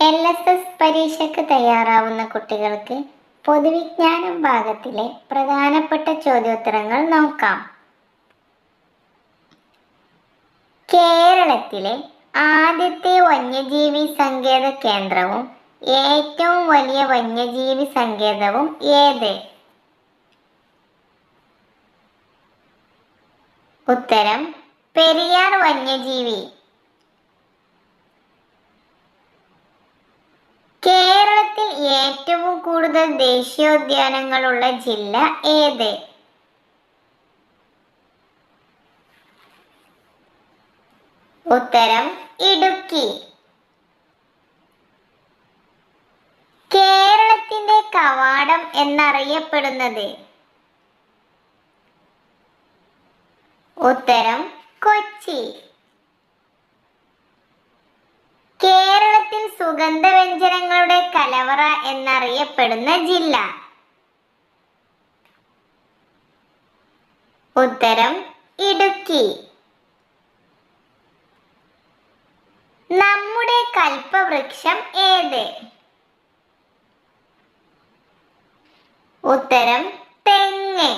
L S S പരീക്ഷയ്ക്ക് തയ്യാറാവുന്ന കുട്ടികൾക്ക് പൊതുവിജ്ഞാനം ഭാഗത്തിലെ പ്രധാനപ്പെട്ട ചോദ്യോത്തരങ്ങൾ നോക്കാം. കേരളത്തിലെ ആദ്യത്തെ വന്യജീവി സങ്കേത കേന്ദ്രവും ഏറ്റവും വലിയ വന്യജീവി സങ്കേതവും ഏത്? ഉത്തരം പെരിയാർ വന്യജീവി. കേരളത്തിൽ ഏറ്റവും കൂടുതൽ ദേശീയോദ്യാനങ്ങളുള്ള ജില്ല ഏത്? ഉത്തരം ഇടുക്കി. കേരളത്തിന്റെ കവാടം എന്നറിയപ്പെടുന്നത്? ഉത്തരം കൊച്ചി. കേരളത്തിൽ സുഗന്ധവ്യഞ്ജനങ്ങളുടെ കലവറ എന്നറിയപ്പെടുന്ന ജില്ല. ഉത്തരം ഇടുക്കി. നമ്മുടെ കൽപ്പവൃക്ഷം ഏത്? ഉത്തരം തെങ്ങ്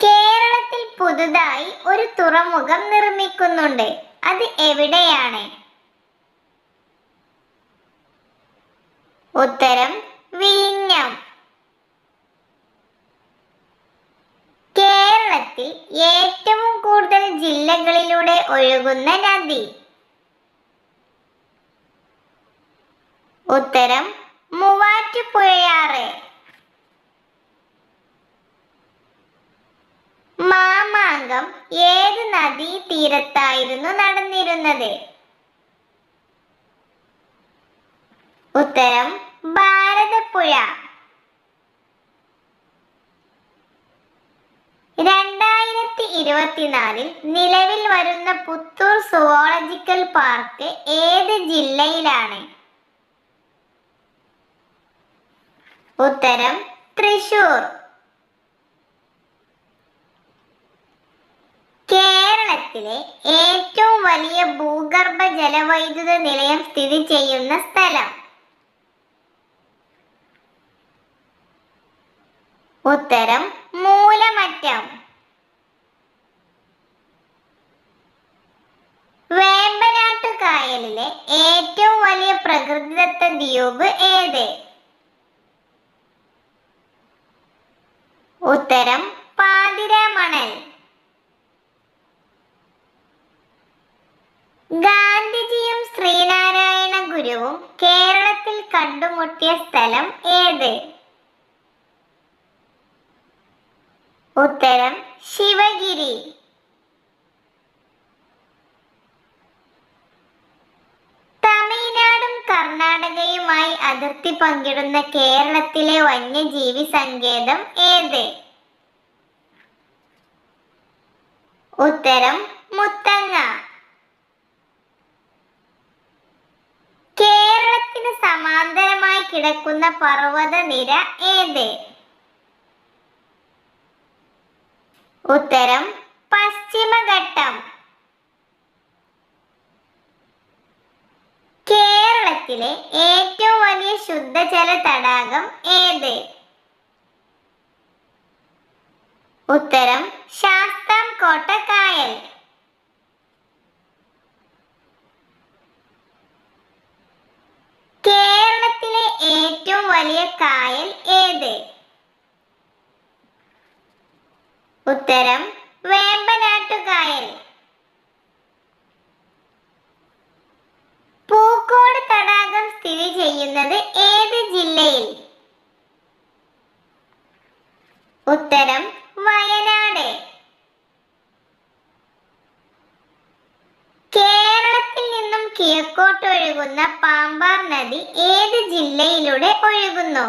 കേരളത്തിൽ പുതുതായി ഒരു തുറമുഖം നിർമ്മിക്കുന്നുണ്ട്. അത് എവിടെയാണ്? ഉത്തരം വിഴിഞ്ഞം. കേരളത്തിൽ ഏറ്റവും കൂടുതൽ ജില്ലകളിലൂടെ ഒഴുകുന്ന നദി. ഉത്തരം മൂവാറ്റുപുഴയാറ് മാമാങ്കം ഏത് നദീ തീരത്തായിരുന്നു നടന്നിരുന്നത്? ഉത്തരം ഭാരതപ്പുഴ. രണ്ടായിരത്തി ഇരുപത്തിനാലിൽ നിലവിൽ വരുന്ന പുത്തൂർ സുവോളജിക്കൽ പാർക്ക് ഏത് ജില്ലയിലാണ്? ഉത്തരം തൃശൂർ. കേരളത്തിലെ ഏറ്റവും വലിയ ഭൂഗർഭ ജലവൈദ്യുത നിലയം സ്ഥിതി ചെയ്യുന്ന സ്ഥലം. ഉത്തരം മൂലമറ്റം. വേമ്പനാട്ടു കായലിലെ ഏറ്റവും വലിയ പ്രകൃതിദത്ത ദ്വീപ് ഏത്? ഉത്തരം പാതിരാമണൽ. ഗാന്ധിജിയും ശ്രീനാരായണ ഗുരുവും കേരളത്തിൽ കണ്ടുമുട്ടിയ സ്ഥലം ഏത്? ഉത്തരം ശിവഗിരി. തമിഴ്നാടും കർണാടകയുമായി അതിർത്തി പങ്കിടുന്ന കേരളത്തിലെ വന്യജീവി സങ്കേതം ഏത്? ഉത്തരം മുത്തങ്ങ. കിടക്കുന്ന പർവത നിര ഏത്? ഉത്തരം പശ്ചിമഘട്ടം. കേരളത്തിലെ ഏറ്റവും വലിയ ശുദ്ധജല തടാകം ഏത്? ഉത്തരം ശാസ്താംകോട്ട കായൽ. കേരളത്തിലെ ഏറ്റവും വലിയ കായൽ ഏത്? ഉത്തരം വേമ്പനാട്ടുകായൽ. പൂക്കോട് തടാകം സ്ഥിതി ചെയ്യുന്നത് ഏത് ജില്ലയിൽ? ഉത്തരം വയനാട് കേരളത്തിൽ നിന്നും കിഴക്കോട്ടൊഴുകുന്ന പാമ്പാർ നദി ഏത് ജില്ലയിലൂടെ ഒഴുകുന്നു?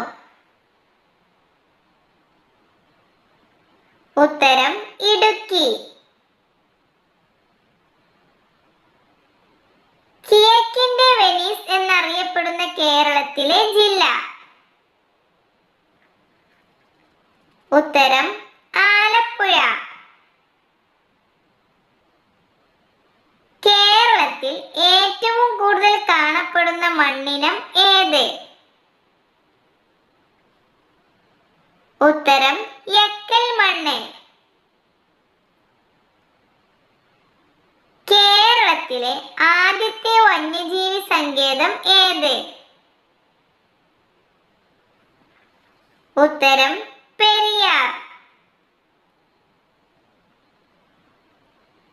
ഉത്തരം ഇടുക്കി. കിഴക്കിന്റെ വെനീസ് എന്നറിയപ്പെടുന്ന കേരളത്തിലെ ജില്ല. ഉത്തരം ആലപ്പുഴ കേരളത്തിൽ കൂടുതൽ കാണപ്പെടുന്ന മണ്ണിനം ഏത് ഉത്തരം എക്കൽ മണ്ണ് കേരളത്തിലെ ആദ്യത്തെ വന്യജീവി സങ്കേതം ഏത്? ഉത്തരം പെരിയാർ.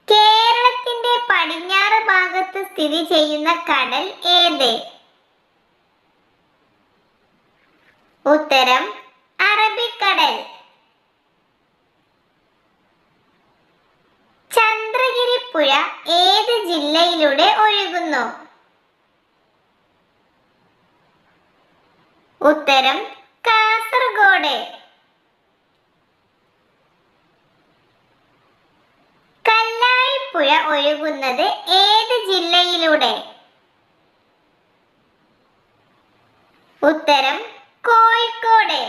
കേരളത്തിന്റെ പടിഞ്ഞാറ് ഭാഗത്ത് സ്ഥിതി ചെയ്യുന്ന കടൽ ഏത്? ഉത്തരം അറബിക്കടൽ. ചന്ദ്രഗിരി പുഴ ഏത് ജില്ലയിലൂടെ ഒഴുകുന്നു? ഉത്തരം കാസർഗോഡ്. കല്ലായിപ്പുഴ ഒഴുകുന്നത് ഏത് ജില്ലയിലൂടെ? ഉത്തരം കോഴിക്കോട്.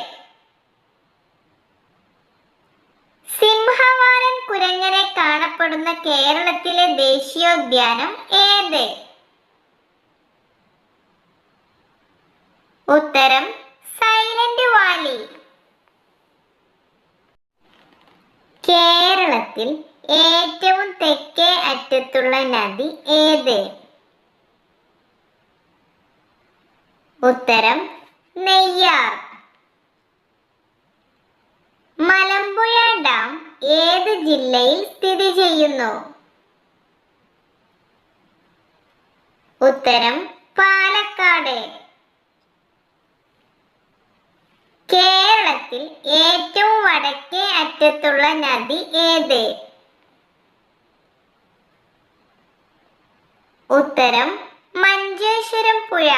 സിംഹവാലൻ കുരങ്ങനെ കാണപ്പെടുന്ന കേരളത്തിലെ ദേശീയോദ്യാനം ഏത്? ഉത്തരം സൈലന്റ് വാലി. കേരളത്തിൽ ഏറ്റവും തെക്കേ അറ്റത്തുള്ള നദി ഏത്? ഉത്തരം നെയ്യാർ. മലമ്പുഴ ഡാം ഏത് ജില്ലയിൽ സ്ഥിതി ചെയ്യുന്നു? ഉത്തരം പാലക്കാട്. കേരളത്തിൽ ഏറ്റവും വടക്കേ അറ്റത്തുള്ള നദി ഏത്? ഉത്തരം മഞ്ചേശ്വരം പുഴ.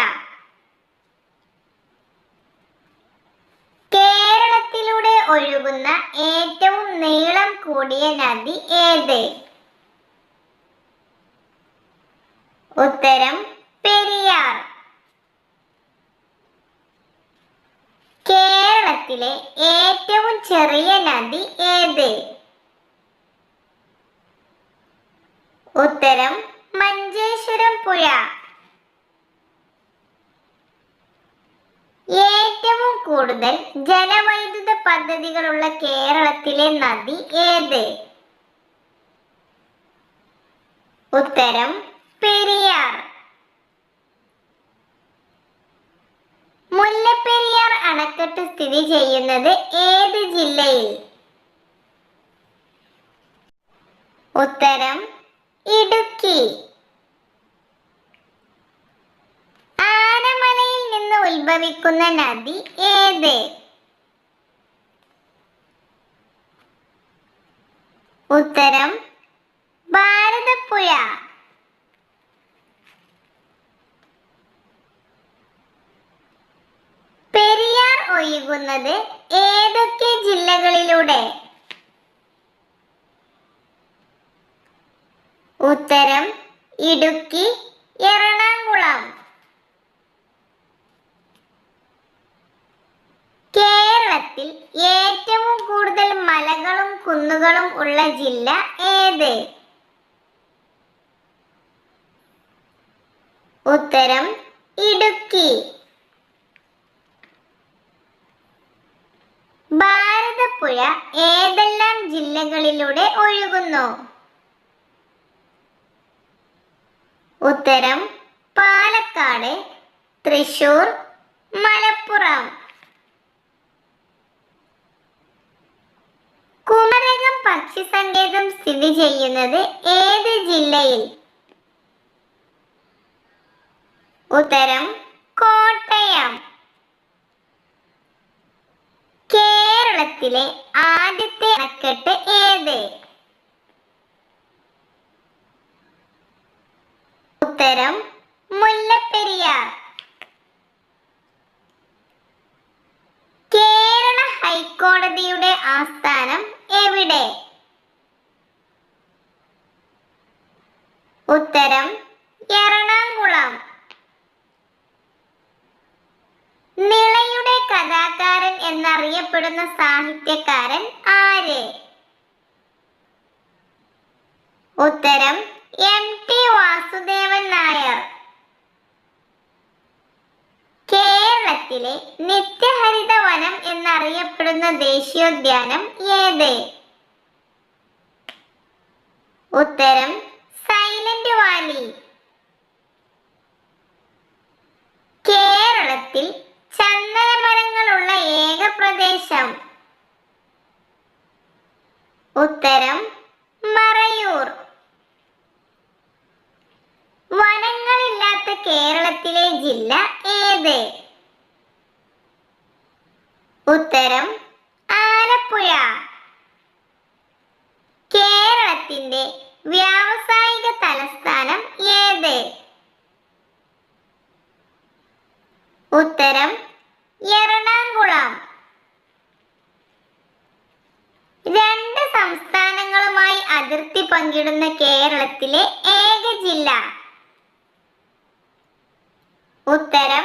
കേരളത്തിലൂടെ ഒഴുകുന്ന ഏറ്റവും നീളം കൂടിയ നദി ഏത്? ഉത്തരം പെരിയാർ. കേരളത്തിലെ ഏറ്റവും ചെറിയ നദി ഏത്? ഉത്തരം മഞ്ചേശ്വരം പുഴ. ഏറ്റവും കൂടുതൽ ജലവൈദ്യുത പദ്ധതികളുള്ള കേരളത്തിലെ നദി ഏത്? ഉത്തരം പെരിയാർ. മുല്ലപ്പെരിയാർ അണക്കെട്ട് സ്ഥിതി ചെയ്യുന്നത് ഏത് ജില്ലയിൽ? ഉത്തരം ഇടുക്കി. ആനമലയിൽ നിന്ന് ഉത്ഭവിക്കുന്ന നദി ഏത്? ഉത്തരം ഭാരതപ്പുഴ. പെരിയാർ ഒഴുകുന്നത് ഏതൊക്കെ ജില്ലകളിലൂടെ? ഉത്തരം ഇടുക്കി എറണാകുളം. കേരളത്തിൽ ഏറ്റവും കൂടുതൽ മലകളും കുന്നുകളും ഉള്ള ജില്ല ഏത്? ഉത്തരം ഇടുക്കി ഭാരതപ്പുഴ ഏതെല്ലാം ജില്ലകളിലൂടെ ഒഴുകുന്നു. ഉത്തരം പാലക്കാട് തൃശൂർ മലപ്പുറം. കുമരകം പക്ഷി സങ്കേതം സ്ഥിതി ചെയ്യുന്നത് ഏത് ജില്ലയിൽ? ഉത്തരം കോട്ടയം. കേരളത്തിലെ ആദ്യത്തെ അണക്കെട്ട് ഏത്? ഉത്തരം മുല്ലപ്പെരിയാർ. കേരള ഹൈക്കോടതിയുടെ ആസ്ഥാനം എവിടെ? ഉത്തരം എറണാകുളം. നിളയുടെ കഥാകാരൻ എന്നറിയപ്പെടുന്ന സാഹിത്യകാരൻ ആര്? ഉത്തരം എം ടി വാസുദേവൻ നായർ. കേരളത്തിലെ നിത്യഹരിത വനം എന്നറിയപ്പെടുന്ന ദേശീയോദ്യാനം ഏത്? ഉത്തരം ഉത്തരം ആലപ്പുഴ. കേരളത്തിന്റെ വ്യാവസായിക തലസ്ഥാനം ഏത്? ഉത്തരം എറണാകുളം. രണ്ട് സംസ്ഥാനങ്ങളുമായി അതിർത്തി പങ്കിടുന്ന കേരളത്തിലെ ഏക ജില്ല. ഉത്തരം